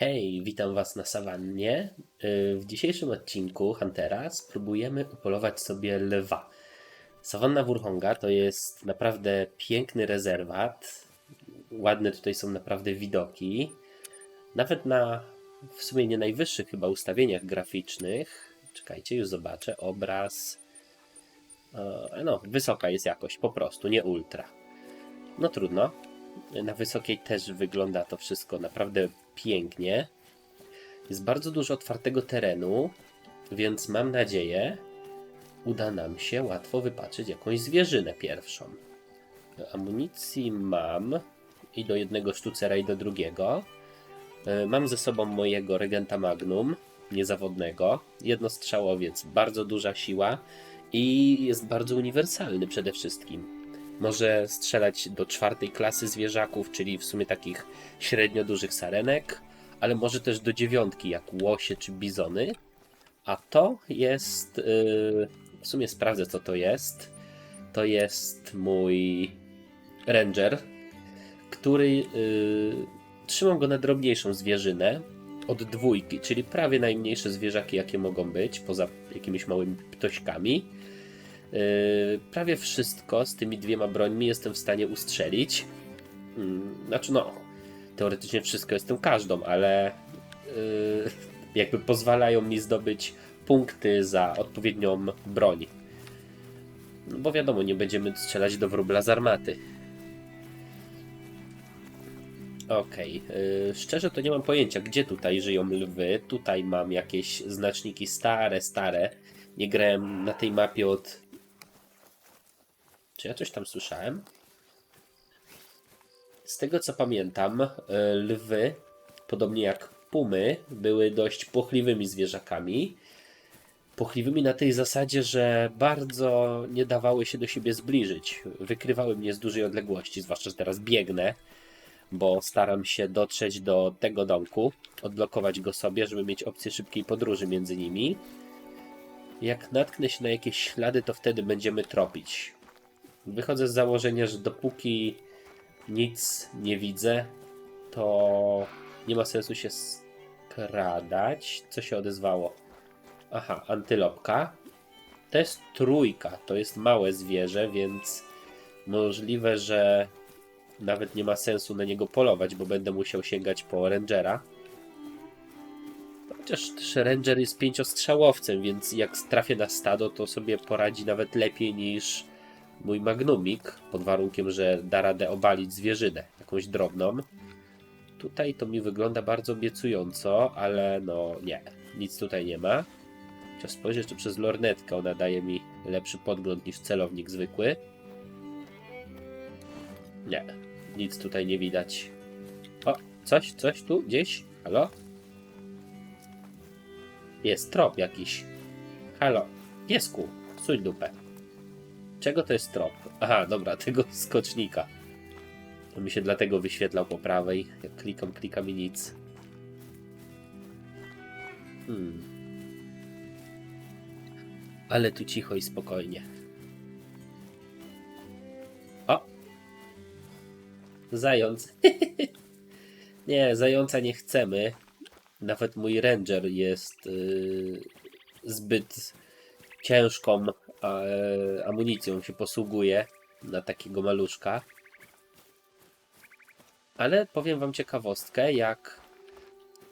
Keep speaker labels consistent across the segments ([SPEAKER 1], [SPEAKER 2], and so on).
[SPEAKER 1] Hej, witam Was na sawannie. Yy, W dzisiejszym odcinku Huntera spróbujemy upolować sobie lwa. Sawanna Wurhonga to jest naprawdę piękny rezerwat. Ładne tutaj są naprawdę widoki. Nawet na w sumie nie najwyższych chyba ustawieniach graficznych. Czekajcie, już zobaczę. Obraz. E, No, wysoka jest jakość, po prostu, nie ultra. No trudno. Na wysokiej też wygląda to wszystko naprawdę pięknie. Jest bardzo dużo otwartego terenu, więc mam nadzieję, uda nam się łatwo wypaczyć jakąś zwierzynę pierwszą. Amunicji mam i do jednego sztucera, i do drugiego. E, Mam ze sobą mojego regenta Magnum, niezawodnego. Jednostrzałowiec, bardzo duża siła i jest bardzo uniwersalny przede wszystkim. Może strzelać do czwartej klasy zwierzaków, czyli w sumie takich średnio dużych sarenek, ale może też do dziewiątki, jak łosie czy bizony. A to jest. Yy, w sumie sprawdzę, co to jest. To jest mój Ranger, który. Yy, trzymam go na drobniejszą zwierzynę od dwójki, czyli prawie najmniejsze zwierzaki, jakie mogą być, poza jakimiś małymi ptośkami. Yy, prawie wszystko z tymi dwiema brońmi jestem w stanie ustrzelić. Yy, Znaczy, no, teoretycznie wszystko jestem każdą, ale yy, jakby pozwalają mi zdobyć punkty za odpowiednią broń. No bo wiadomo, nie będziemy strzelać do wróbla z armaty. Okej, yy, szczerze to nie mam pojęcia, gdzie tutaj żyją lwy. Tutaj mam jakieś znaczniki stare, stare. Nie grałem na tej mapie od czy ja coś tam słyszałem? Z tego co pamiętam, e, lwy, podobnie jak pumy, były dość płochliwymi zwierzakami. Płochliwymi na tej zasadzie, że bardzo nie dawały się do siebie zbliżyć. Wykrywały mnie z dużej odległości, zwłaszcza że teraz biegnę, bo staram się dotrzeć do tego domku, odblokować go sobie, żeby mieć opcję szybkiej podróży między nimi. Jak natknę się na jakieś ślady, to wtedy będziemy tropić. Wychodzę z założenia, że dopóki nic nie widzę, to nie ma sensu się skradać. Co się odezwało? Aha, antylopka. To jest trójka, to jest małe zwierzę, więc możliwe, że nawet nie ma sensu na niego polować, bo będę musiał sięgać po rangera. Chociaż też ranger jest pięciostrzałowcem, więc jak trafię na stado, to sobie poradzi nawet lepiej niż mój magnumik, pod warunkiem, że da radę obalić zwierzynę, jakąś drobną. Tutaj to mi wygląda bardzo obiecująco, ale no nie, nic tutaj nie ma. Chciał spojrzeć jeszcze przez lornetkę, ona daje mi lepszy podgląd niż celownik zwykły. Nie, nic tutaj nie widać. O, coś, coś tu, gdzieś? Halo? Jest trop jakiś. Halo, piesku, suń dupę. Czego to jest trop? Aha, dobra, tego skocznika. To mi się dlatego wyświetlał po prawej. Jak klikam, klikam i nic. Hmm. Ale tu cicho i spokojnie. O! Zając. nie, zająca nie chcemy. Nawet mój ranger jest yy, zbyt ciężką e, amunicją się posługuje na takiego maluszka. Ale powiem wam ciekawostkę, jak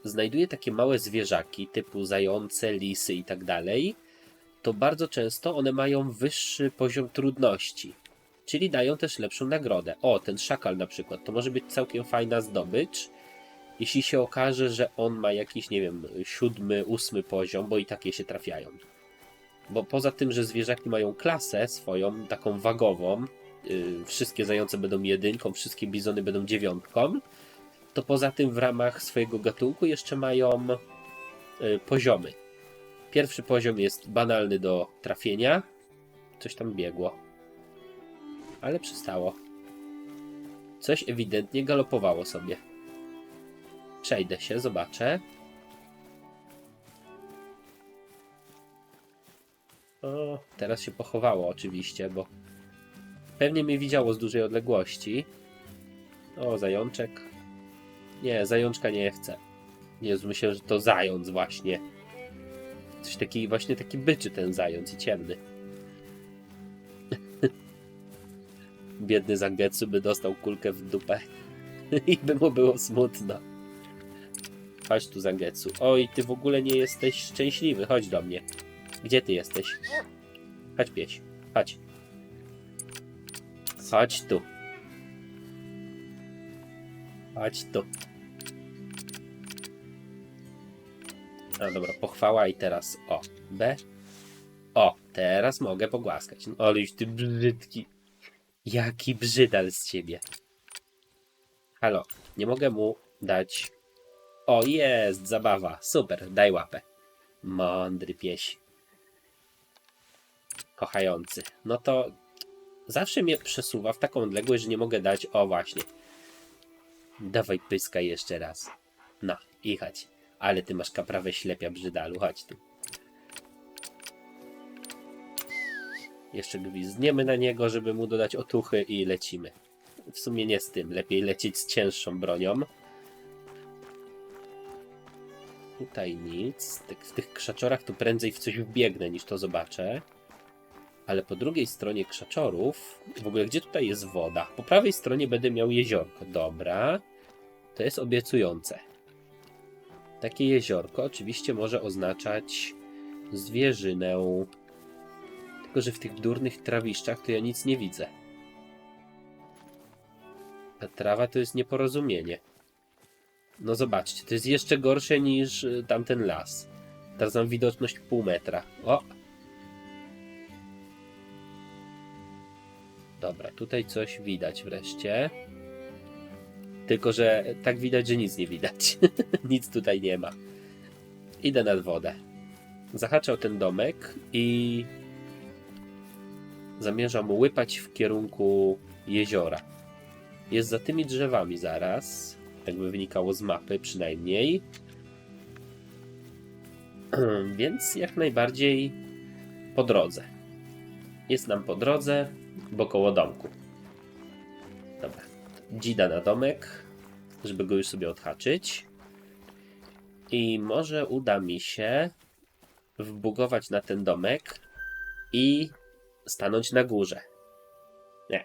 [SPEAKER 1] znajduję takie małe zwierzaki typu zające, lisy i tak dalej, to bardzo często one mają wyższy poziom trudności. Czyli dają też lepszą nagrodę. O, ten szakal na przykład, to może być całkiem fajna zdobycz, jeśli się okaże, że on ma jakiś, nie wiem, siódmy, ósmy poziom, bo i takie się trafiają. Bo poza tym, że zwierzaki mają klasę swoją, taką wagową, yy, wszystkie zające będą jedynką, wszystkie bizony będą dziewiątką, to poza tym w ramach swojego gatunku jeszcze mają yy, poziomy. Pierwszy poziom jest banalny do trafienia. Coś tam biegło. Ale przestało. Coś ewidentnie galopowało sobie. Przejdę się, zobaczę. O, teraz się pochowało oczywiście, bo pewnie mnie widziało z dużej odległości. O, zajączek. Nie, zajączka nie chcę. Jezu, myślę, że to zając właśnie. Coś taki, właśnie taki byczy ten zając i ciemny. Biedny Zangetsu by dostał kulkę w dupę i by mu było smutno. Chodź tu, Zangetsu. Oj, ty w ogóle nie jesteś szczęśliwy. Chodź do mnie. Gdzie ty jesteś? Chodź, pieś. Chodź. Chodź tu. Chodź tu. A dobra, pochwała i teraz O. B. O, teraz mogę pogłaskać. No, aleś ty brzydki. Jaki brzydal z ciebie. Halo, nie mogę mu dać. O, jest, zabawa. Super, daj łapę. Mądry pieś. Kochający. No to zawsze mnie przesuwa w taką odległość, że nie mogę dać. O, właśnie. Dawaj pyska jeszcze raz. No, i chodź. Ale ty masz kaprawę ślepia brzydalu, chodź tu. Jeszcze gwizdniemy na niego, żeby mu dodać otuchy i lecimy. W sumie nie z tym, lepiej lecieć z cięższą bronią. Tutaj nic. W tych krzaczorach to prędzej w coś wbiegnę niż to zobaczę. Ale po drugiej stronie krzaczorów, w ogóle gdzie tutaj jest woda? Po prawej stronie będę miał jeziorko. Dobra. To jest obiecujące. Takie jeziorko oczywiście może oznaczać zwierzynę. Tylko, że w tych durnych trawiszczach to ja nic nie widzę. Ta trawa to jest nieporozumienie. No zobaczcie, to jest jeszcze gorsze niż y, tamten las. Teraz mam widoczność pół metra. O! Dobra, tutaj coś widać wreszcie. Tylko, że tak widać, że nic nie widać. nic tutaj nie ma. Idę nad wodę. Zahaczał ten domek i zamierzam łypać w kierunku jeziora. Jest za tymi drzewami zaraz, jakby wynikało z mapy przynajmniej. Więc jak najbardziej po drodze. Jest nam po drodze, bo koło domku. Dobra. Dzida na domek, żeby go już sobie odhaczyć. I może uda mi się wbugować na ten domek i stanąć na górze. Nie.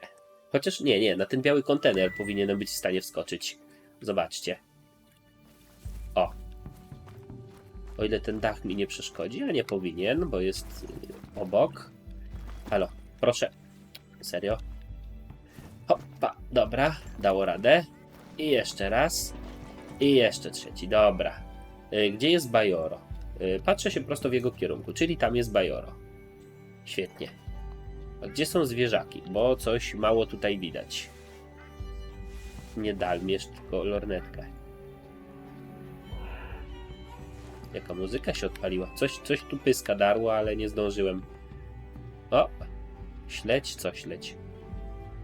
[SPEAKER 1] Chociaż nie, nie, na ten biały kontener powinienem być w stanie wskoczyć. Zobaczcie. O. O ile ten dach mi nie przeszkodzi, a nie powinien, bo jest obok. Halo, proszę. Serio? Hopa, dobra, dało radę. I jeszcze raz. I jeszcze trzeci, dobra. Y, Gdzie jest Bajoro? Y, Patrzę się prosto w jego kierunku, czyli tam jest Bajoro. Świetnie. A gdzie są zwierzaki? Bo coś mało tutaj widać. Nie dalmierz, tylko lornetkę. Jaka muzyka się odpaliła? Coś, coś tu pyska darło, ale nie zdążyłem. Śledź? Co śledź?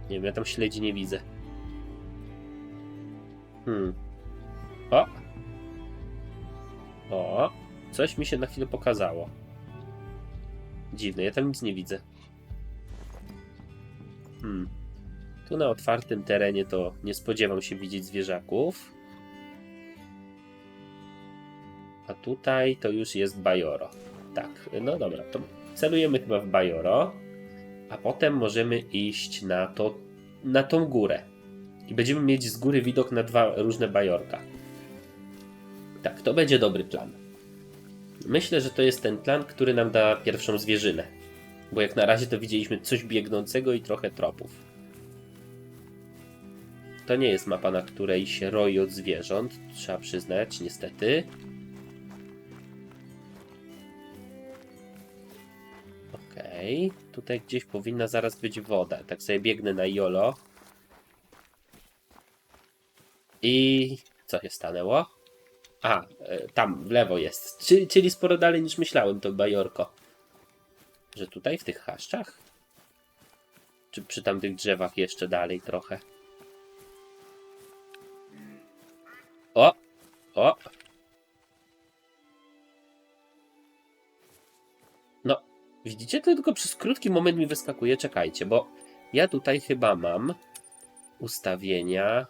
[SPEAKER 1] Nie wiem, ja tam śledzi nie widzę. Hmm. O! O! Coś mi się na chwilę pokazało. Dziwne, ja tam nic nie widzę. Hmm. Tu na otwartym terenie to nie spodziewam się widzieć zwierzaków. A tutaj to już jest Bajoro. Tak, no dobra, to celujemy chyba w Bajoro, a potem możemy iść na, to, na tą górę. I będziemy mieć z góry widok na dwa różne Bajorka. Tak, to będzie dobry plan. Myślę, że to jest ten plan, który nam da pierwszą zwierzynę. Bo jak na razie to widzieliśmy coś biegnącego i trochę tropów. To nie jest mapa, na której się roi od zwierząt, trzeba przyznać, niestety. Okej, tutaj gdzieś powinna zaraz być woda. Tak sobie biegnę na jolo. I co się stanęło? A, e, tam w lewo jest. Czyli, czyli sporo dalej niż myślałem to bajorko. Że tutaj w tych chaszczach? Czy przy tamtych drzewach jeszcze dalej trochę? O! O! Widzicie? To tylko przez krótki moment mi wyskakuje. Czekajcie, bo ja tutaj chyba mam ustawienia.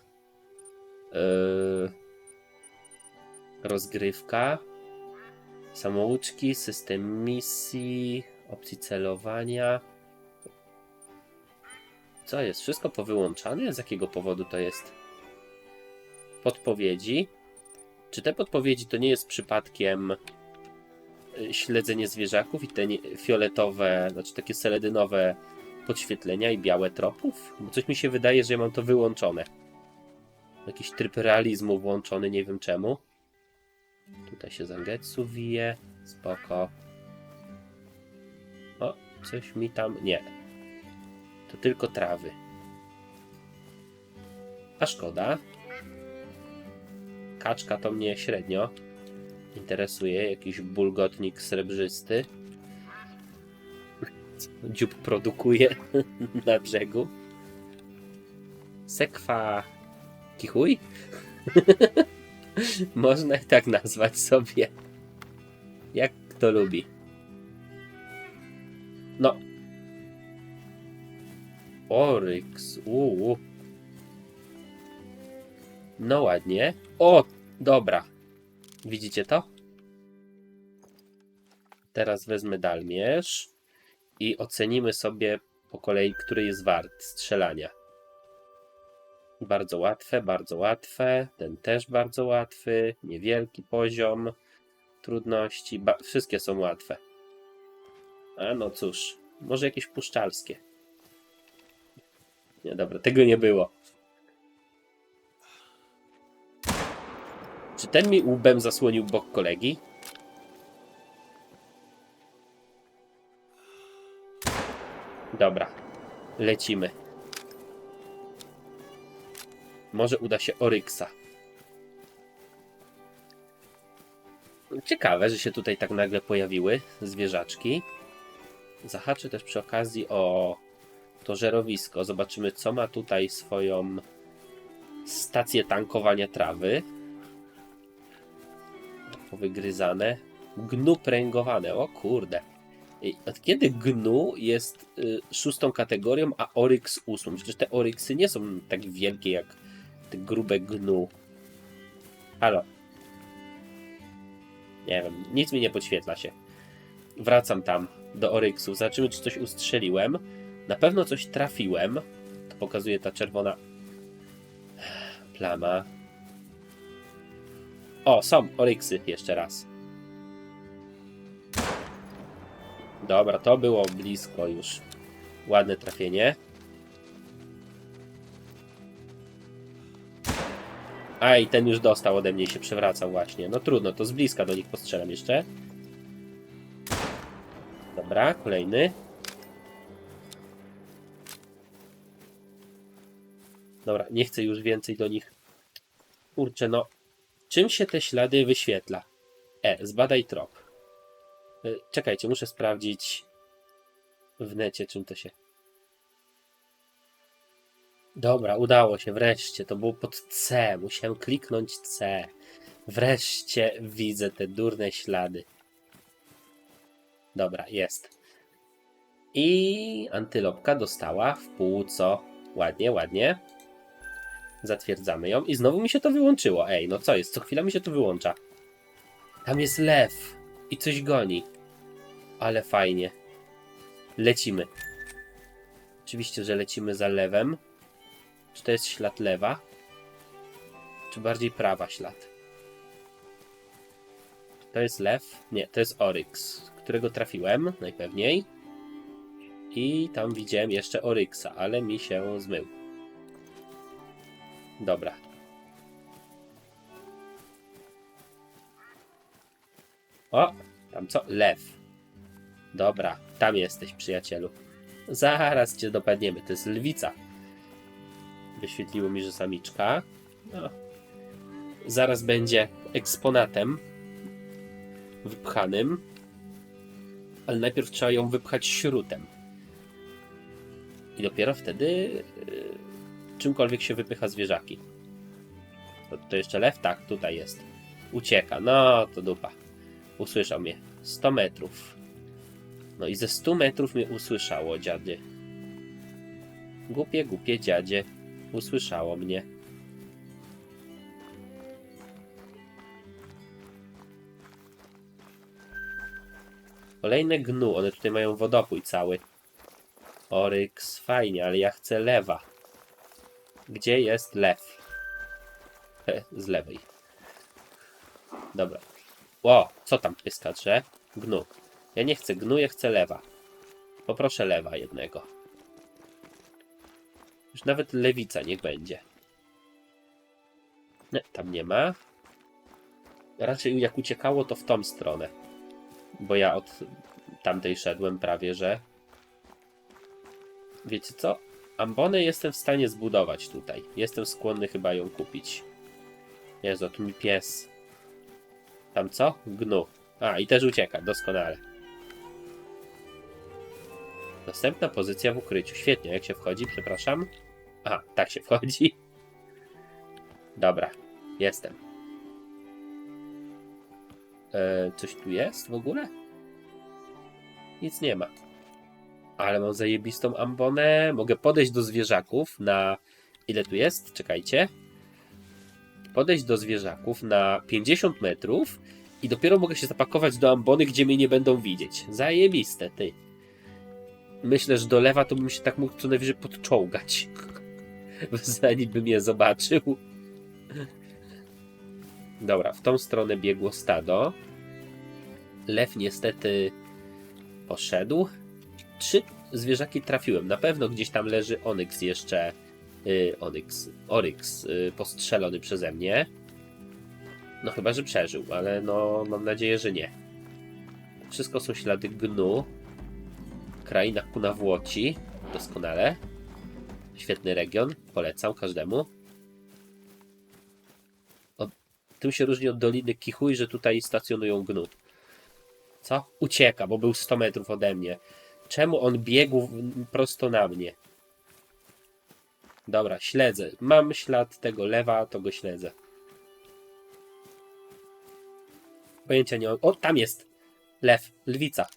[SPEAKER 1] Yy... rozgrywka, samouczki, system misji, opcji celowania. Co jest? Wszystko powyłączane? Z jakiego powodu to jest? Podpowiedzi. Czy te podpowiedzi to nie jest przypadkiem śledzenie zwierzaków i te fioletowe, znaczy takie seledynowe podświetlenia i białe tropów? Bo coś mi się wydaje, że ja mam to wyłączone. Jakiś tryb realizmu włączony, nie wiem czemu. Tutaj się Zangetsu wije. Spoko. O, coś mi tam... Nie. To tylko trawy. A szkoda. Kaczka to mnie średnio interesuje. Jakiś bulgotnik srebrzysty. Dziób produkuje na brzegu. Sekwa kichuj? Można i tak nazwać sobie. Jak kto lubi. No. Oryx. Uuu. No ładnie. O, dobra. Widzicie to? Teraz wezmę dalmierz i ocenimy sobie po kolei, który jest wart strzelania. Bardzo łatwe, bardzo łatwe. Ten też bardzo łatwy. Niewielki poziom trudności. Ba wszystkie są łatwe. A no cóż, może jakieś puszczalskie. Nie, dobra, tego nie było. Ten mi łbem zasłonił bok kolegi? Dobra, lecimy. Może uda się Oryksa. Ciekawe, że się tutaj tak nagle pojawiły zwierzaczki. Zahaczę też przy okazji o to żerowisko. Zobaczymy, co ma tutaj swoją stację tankowania trawy. Powygryzane. Gnu pręgowane. O kurde. Od kiedy gnu jest y, szóstą kategorią, a oryks ósmą? Przecież te oryksy nie są tak wielkie jak te grube gnu. Halo. Nie wiem, nic mi nie podświetla się. Wracam tam do Oryksu. Zobaczymy, czy coś ustrzeliłem. Na pewno coś trafiłem. To pokazuje ta czerwona plama. O, są Oryksy jeszcze raz. Dobra, to było blisko już. Ładne trafienie. A i ten już dostał ode mnie i się przewracał właśnie. No trudno, to z bliska do nich postrzelam jeszcze. Dobra, kolejny. Dobra, nie chcę już więcej do nich. Kurczę, no. Czym się te ślady wyświetla? E, zbadaj trop. E, Czekajcie, muszę sprawdzić w necie, czym to się. Dobra, udało się, wreszcie. To było pod C. Musiałem kliknąć C. Wreszcie widzę te durne ślady. Dobra, jest. I antylopka dostała w płuco. Ładnie, ładnie. Zatwierdzamy ją i znowu mi się to wyłączyło. Ej, no co jest? Co chwila mi się to wyłącza. Tam jest lew i coś goni. Ale fajnie. Lecimy. Oczywiście, że lecimy za lewem. Czy to jest ślad lewa? Czy bardziej prawa ślad? To jest lew? Nie, to jest Oryx, którego trafiłem najpewniej. I tam widziałem jeszcze Oryksa, ale mi się zmył. Dobra. O, tam co? Lew. Dobra, tam jesteś, przyjacielu. Zaraz cię dopadniemy. To jest lwica. Wyświetliło mi, że samiczka. No. Zaraz będzie eksponatem wypchanym. Ale najpierw trzeba ją wypchać śrutem. I dopiero wtedy yy, czymkolwiek się wypycha zwierzaki. To, to jeszcze lew? Tak, tutaj jest. Ucieka. No, to dupa. Usłyszał mnie. 100 metrów. No i ze 100 metrów mnie usłyszało, dziadzie. Głupie, głupie dziadzie. Usłyszało mnie. Kolejne gnu. One tutaj mają wodopój cały. Oryks, fajnie, ale ja chcę lewa. Gdzie jest lew? He, z lewej. Dobra. O, co tam pyskacze? Gnu. Ja nie chcę gnu, ja chcę lewa. Poproszę lewa jednego. Już nawet lewica niech będzie. Nie, tam nie ma. Raczej jak uciekało, to w tą stronę. Bo ja od tamtej szedłem prawie, że. Wiecie co? Ambonę jestem w stanie zbudować tutaj. Jestem skłonny chyba ją kupić. Jezu, tu mi pies. Tam co? Gnu. A, i też ucieka, doskonale. Następna pozycja w ukryciu. Świetnie, jak się wchodzi, przepraszam. Aha, tak się wchodzi. Dobra, jestem. E, coś tu jest w ogóle? Nic nie ma. Ale mam zajebistą ambonę. Mogę podejść do zwierzaków na... Ile tu jest? Czekajcie. Podejść do zwierzaków na 50 metrów i dopiero mogę się zapakować do ambony, gdzie mnie nie będą widzieć. Zajebiste, ty. Myślę, że do lewa to bym się tak mógł co najwyżej podczołgać. Zanim bym je zobaczył. Dobra, w tą stronę biegło stado. Lew niestety poszedł. Trzy zwierzaki trafiłem. Na pewno gdzieś tam leży Onyx jeszcze. Yy, Onyx. Oryx yy, postrzelony przeze mnie. No chyba, że przeżył, ale no mam nadzieję, że nie. Wszystko są ślady gnu. Kraina Kunawłoci. Doskonale. Świetny region. Polecam każdemu. Od, tym się różni od Doliny Kichuj, że tutaj stacjonują gnu. Co? Ucieka, bo był 100 metrów ode mnie. Czemu on biegł prosto na mnie? Dobra, śledzę. Mam ślad tego lewa, to go śledzę. Pojęcia nie. O, tam jest! Lew, lwica.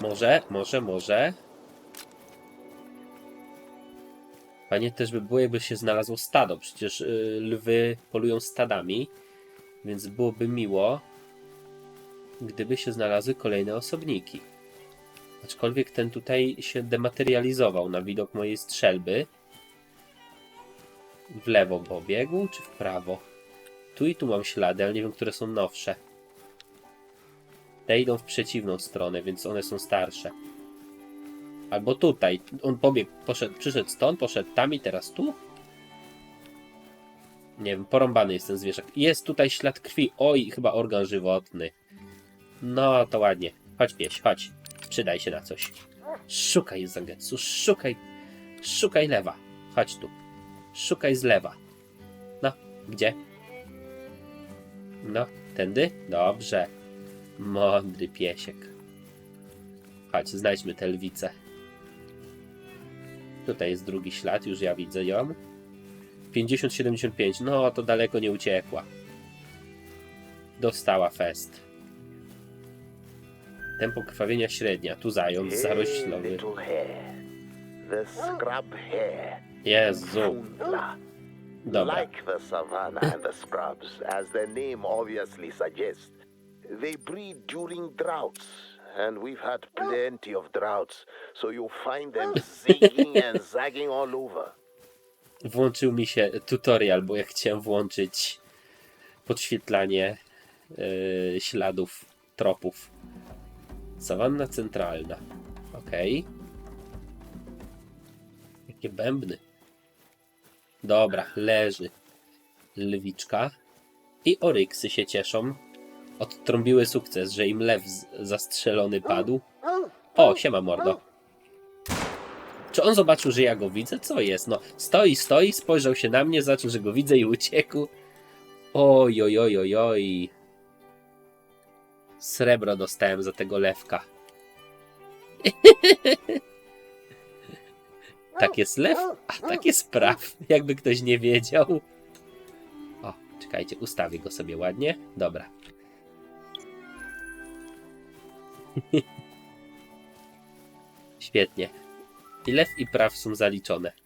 [SPEAKER 1] Może, może, może. Panie też by było, jakby się znalazło stado. Przecież y, lwy polują stadami, więc byłoby miło, gdyby się znalazły kolejne osobniki. Aczkolwiek ten tutaj się dematerializował na widok mojej strzelby. W lewo pobiegł, czy w prawo? Tu i tu mam ślady, ale nie wiem, które są nowsze. Te idą w przeciwną stronę, więc one są starsze. Albo tutaj. On pobiegł, poszedł, przyszedł stąd, poszedł tam i teraz tu? Nie wiem, porąbany jest ten zwierzak. Jest tutaj ślad krwi. Oj, chyba organ żywotny. No, to ładnie. Chodź, pieś, chodź. Przydaj się na coś. Szukaj, Zangetsu, szukaj. Szukaj lewa. Chodź tu. Szukaj z lewa. No, gdzie? No, tędy? Dobrze. Mądry piesiek. Chodź, znajdźmy tę lwicę. Tutaj jest drugi ślad, już ja widzę ją. 50-75, no to daleko nie uciekła. Dostała fest. Tempo krwawienia średnia, tu zając zaroślowy. Jezu, dobra.
[SPEAKER 2] Like the savannah and the scrubs, as their name obviously suggests, they breed during droughts. And we've had plenty of droughts, so you'll find them zigging and zagging all over.
[SPEAKER 1] Włączył mi się tutorial, bo ja chciałem włączyć podświetlanie yy, śladów, tropów. Sawanna centralna. Okej. Jakie bębny. Dobra, leży. Lwiczka. I oryksy się cieszą. Odtrąbiły sukces, że im lew zastrzelony padł. O, siema mordo. Czy on zobaczył, że ja go widzę? Co jest? No, stoi, stoi, spojrzał się na mnie, zaczął, że go widzę i uciekł. Oj, oj, oj, oj, oj. Srebro dostałem za tego lewka. tak jest lew, a tak jest praw. Jakby ktoś nie wiedział. O, czekajcie, ustawię go sobie ładnie. Dobra. Świetnie. I lew i praw są zaliczone.